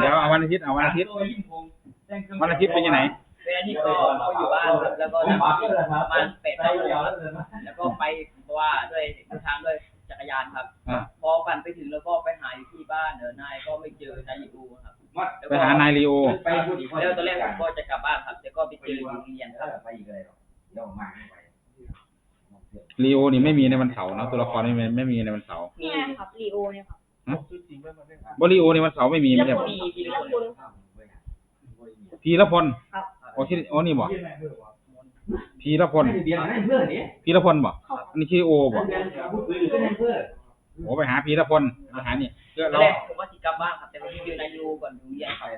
เดี๋ยวเอาวันอาทิตย์เอาวันอาทิตย์วันอาทิตย์เป็นยังไงเป็นอาทิตย์ก็ก็อยู่บ้านครับแล้วก็นั่งประมาณแปดเก้าโมงครับแล้วก็ไปเพราะว่าด้วยเดินทางด้วยจักรยานครับอะพอปั่นไปถึงแล้วก็ไปหาอยู่ที่บ้านเออนายก็ไม่เจอนายอยู่ครับแล้วไปก็หานายลีโอไปพูดอีกแล้วตอนแรกผมก็จะกลับบ้านครับแต่ก็ไปเจออยู่โรงเรียนครับไปอีกเลยหรอเดี๋ยวมาไปลีโอนี่ไม่มีในวันเสาร์เนอะตัวละครไม่มีไม่มีในวันเสาร์มีเนี่ยครับลีโอเนี่ยครับ บลีโอในวันเสาร์ไม่มีไม่ใช่แล้วปะมีพีละคนพีรพลครับโอ้ที่โอ้นี่บ่พีรพลเบียร์ให้เพื่อนนี่พีรพลบ่อันนี้ชื่อโอบ่พูดคุยอยู่ด้วยเพื่อนโอ้ไปหาพีรพลไปหานี่เพื่อตอนเราแรกผมว่าจะกลับบ้านครับแต่ว่าที่เจอนายอยู่ก่อนโรงเรียนครับ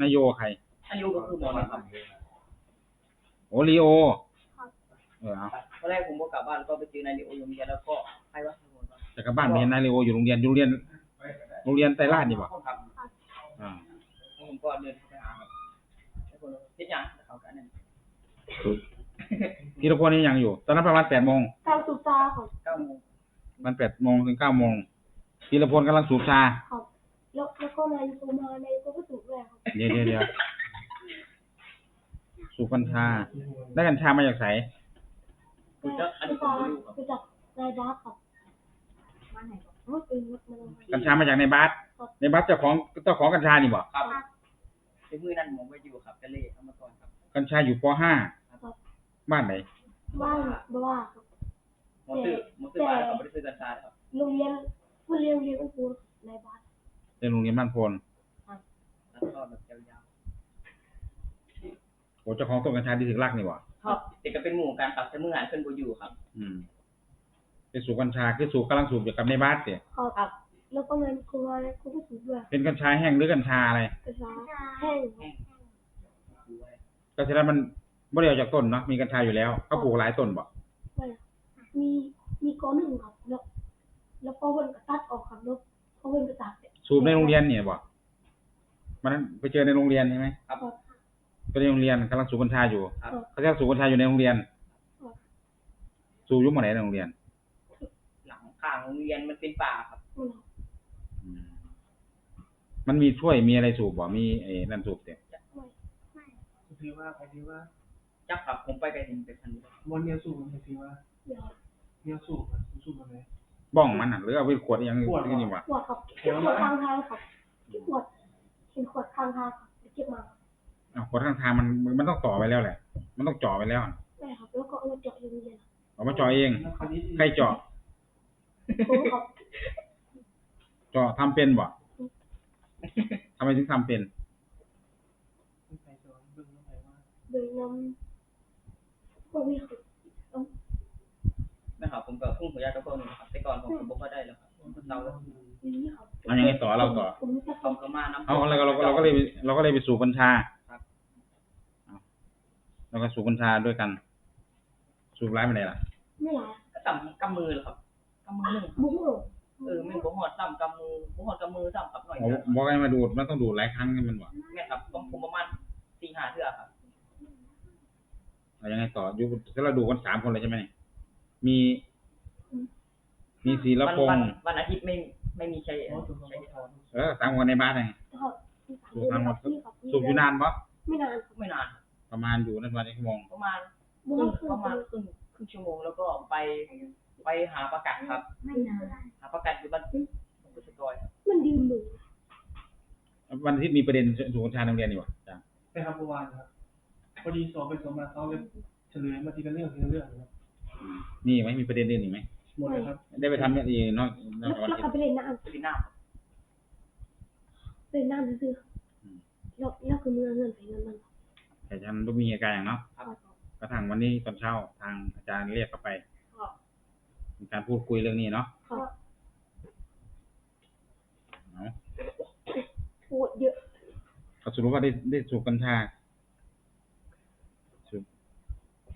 นายโยใครนายอยู่ก็คือหมอนะครับโอ้ลีโอเออเอาตอนแรกผมก็กลับบ้านแล้วก็ไปเจอนายอยู่โรงเรียนแล้วก็ใครวะจะกลับบ้านไปเห็นนายลีโออยู่โรงเรียนอยู่โรงเรียน โรงเรียนไตรราชนี่บ่ครับอ่าผมก็เดินไปหาครับแล้วก็คิดยังเขากันนั่นพีรพลนี่ยังอยู่ ตอนนั้นประมาณแปดโมงการสุตาครับเก้าโมงมันแปดโมงถึงเก้าโมงพีรพลกำลังสูบชาครับแล้วแล้วก็นายโทรมานายก็ก็สูบด้วยครับเดี๋ยวเดี๋ยวเดี๋ยวสูบกัญชาได้กัญชามาจากไหนคือจะอันนี้ผมไม่รู้ครับคือจากนายบาสครับมาไหนครับ อ๋อเป็นวัดมาลงกัญชามาจากในบัสในบัสเจ้าของเจ้าของกัญชานี่บ่ครับในมือนั้นผมไปอยู่ครับก็เลยเอามาก่อนครับกัญชาอยู่ปห้าบ้านไหนบ้านบ้าครับหมอซื้อหมอซื้อมาแล้วก็ไม่ได้ซื้อกัญชาครับโรงเรียนผู้เรียนเรียนก็คือนายบาสในโรงเรียนบ้านโพนแล้วก็แบบยาวโอ้เจ้าของต้นกัญชาที่ถึงรักนี่บ่ๆครับแต่ก็เป็นหมู่กันครับแต่มือหันขึ้นบ่อยู่ครับ อืม ไปสูบกัญชาคือสูบกำลังสูบอยู่กับในบัสเนี่ยครับแล้วก็นายโทรมาเขาก็สูบด้วยเป็นกัญชาแห้งหรือกัญชาอะไร กระชาแห้งแห้งดูไว้ก็ฉะนั้นมันไม่ได้เอาจากต้นเนาะมีกัญชาอยู่แล้วเขาปลูกหลายต้นบ่ไม่มีมีก้อนหนึ่งครับแล้วแล้วพอเพิ่นก็ตัดออกครับแล้วพอเพิ่นก็ตัดเนี่ยสูบในโรงเรียนเนี่ยบ่มันนั้นไปเจอในโรงเรียนใช่ไหมครับไปในโรงเรียนกำลังสูบกัญชาอยู่ครับ เขาจะสูบกัญชาอยู่ในโรงเรียน สูบอยุ่หมดไหนในโรงเรียนหลัง ข้างโรงเรียนมันเป็นป่าครับมันครับ อืมมันมีถ้วยมีอะไรสูบบ่มีไอ้นั่นสูบเต็มถือว่าใครถือว่าจักครับผมไปกันเห็นเป็นพันเลยวันเนี้ยสูบมันถือว่าเดี๋ยวเนี่ยสูบอะสูบมันเลยบ้องมันน่ะหรือเอาไปขวดอย่างอื่นขวดเหรอนี่วะขวดครับที่ขวดข้างทางครับที่ขวดเห็นขวดข้างทางครับไปเก็บมาเอาขวดข้างทางมันมันต้องต่อไปแล้วแหละ มันต้องเจ่อไปแล้วได้ครับ แล้วก็เอามาเจาะโรงเรียนเอามาเจ่อเอง แล้วคราวนี้ใครเจาะ ผมครับเจาะทำเป็นบ่ทำไมถึงทำเป็นใครสอนเบิ่งแล้วใครว่าโดยนำพวกนี้ครับ นะครับผมก็เพิ่งหัวยากับพวกนี้ครับแต่ก่อนผมก็บ่ค่อยได้แล้วครับผมก็เศร้าแล้วนี่ครับเอายังไงต่อเราต่อ ผมจะผมก็มาน้ำเอาแล้วก็เราก็เราก็เลยไปเราก็เลยไปสูบกัญชาครับเอาเราก็สูบกัญชาด้วยกัน สูบร้ายไปไหนล่ะ ไม่หลายก็ต่ำกำมือเลยครับกำมือหนึ่งบุ้งเออไม่บ่หอดต่ำกำมือบ่หอดกำมือต่ำครับหน่อยเอาเดียวบอกให้มาดูดมันต้องดูดหลายครั้งให้มันบ่แม่ครับผมผมประมาณสี่ห้าเทื่อครับเอายังไงต่ออยู่ถ้าเราดูกันสามคนเลยใช่ไหมมี มีศีลวันพงวันษ์วันอาทิตย์ไม่ไม่มีใช้เพราะสูบใช้ทอนเออสามคนในบ้านไงครับสูบทางหมดสูบอยู่นานปะไม่นานครับไม่นาน ประมาณอยู่นั่นวันชั่วโมงประมาณคบุ้รึ่งงคือประมาณครึ่งครึ่งชั่วโมงแล้วก็ไป ไปหาประกัดครับ ไม่นานหาประกัดอยู่บ้านกุศลกอยครับมันยืนมือวันอาที่มีประเด็นสูบกัญชาในโรงเรียนอยู่วะจ้ะไปทำเมื่อวานครับพอดีสอบไปสอบมาเขาเลยเฉลยมาทีละเรื่องทีละเรื่องครับอืมมีไหมมีประเด็นอื่นอีกไหมหมดเลยครับ ได้ไปทำอย่างอื่นนอกนแล้อวกจากวันแล้วอาทิตก็ย์ไปเล่นน้ไปดินน้ำครับำเล่นน้ำซื่อๆแล้วแล้วคือเมืองเงินไปเงินมันแต่ฉันไม่มีเหตุการณ์อย่างเนาะครับกระทั่งวันนี้ตอนเช้าทางอาจารย์เรียกเข้าไป มีการพูดคุยเรื่องนี้เนาะครับเอาพูดเยอะเขาสรุปว่าได้ได้สูบกัญชาสูบ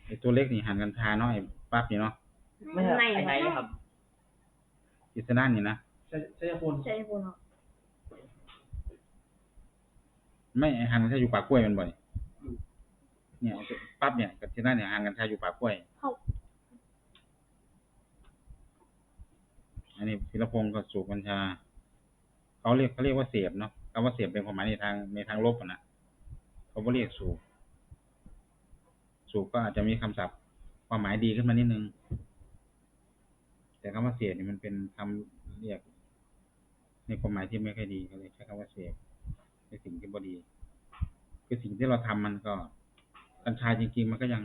ไอตัวเล็กนี่หันกัญชาเนาะไอ้ปั๊บนี่เนาะไม่ใช่ไอ้ไหนครับอิสระนี่นะใช้ใช้พลใช่คนครับไม่ไอ้หันกัญชาอยู่ปากกล้วยมันบ่อยเนี่ยไอ้ตัวปั๊บเนี่ยกับที่นั่นเนี่ยหันกัญชาอยู่ปากกล้วย ครับ อันนี้พิรพงศ์ก็สูบกัญชาเขาเรียกเขาเรียกว่าเสพเนาะคำว่าเสียบเป็นความหมายในทางในทางลบอะนะเขาบ่เรียกสูบสูบก็อาจจะมีคำศัพท์ความหมายดีขึ้นมานิดนึง แต่คำว่าเสียบนี่มันเป็นคำเรียก ในความหมายที่ไม่ค่อยดีก็เลยใช้คำว่าเสียบในสิ่งที่บ่ดี คือสิ่งที่เราทำมันก็กัญชาจริง ๆ มันก็ยัง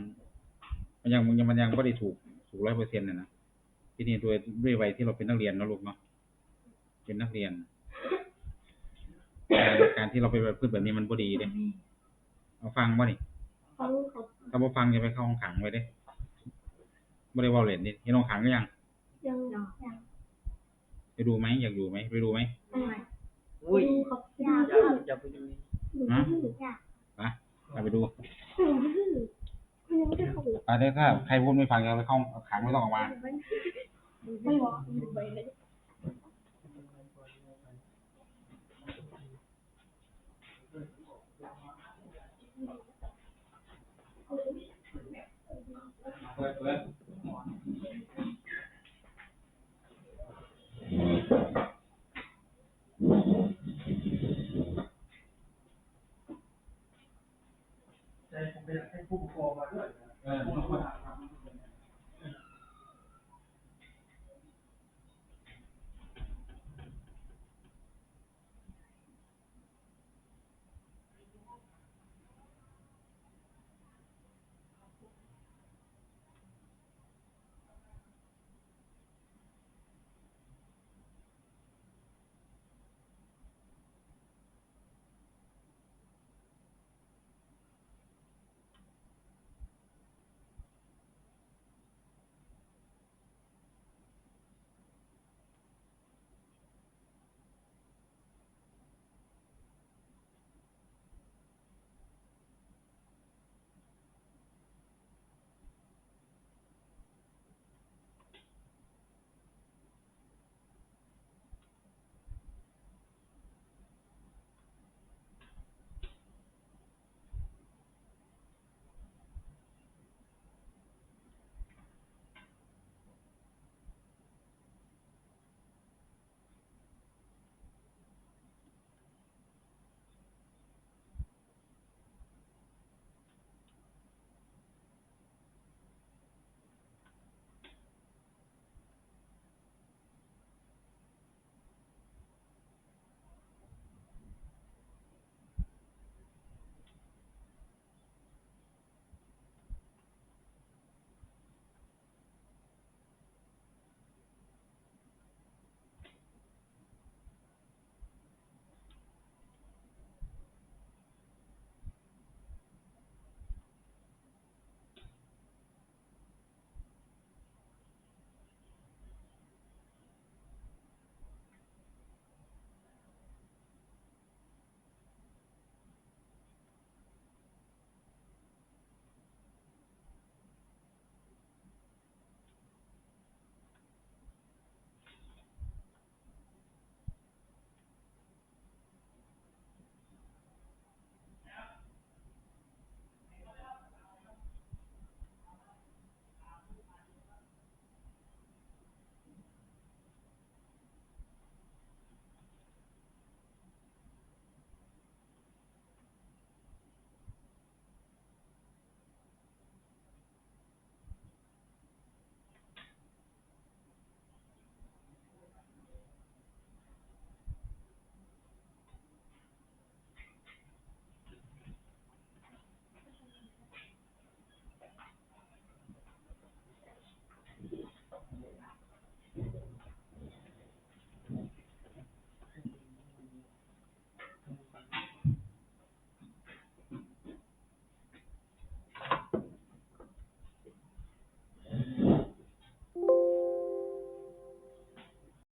มันยังมันยังมันยังไม่ได้ถูกถูกร้อยเปอร์เซ็นต์นะนะ ที่นี่ด้วยด้วยวัยที่เราเป็นนักเรียนเนอะลูกเนาะเป็นนักเรียนการการที่เราไปพูดแบบนี้มันบ่ดีเด้เอาฟังบ่นี่ฟังครับถ้าบ่ฟังจะไปเข้าห้องขังไว้เด้บ่ได้เว้าเล่นนี่เห็นห้องขังก็ยังยังยังไปดูไหมอยากอยู่ไหมไปดูไหมอุ้ยดูครับออยาย่าอย่าไปดูหนูฮะดื้ออยากไปเอาไปดูหนูดื้อมันยังไม่ได้เข้าไปไปได้ถ้าใครพูดไม่ฟังจะไปเข้าห้องขังไม่ต้องออกมา ไม่บอกไ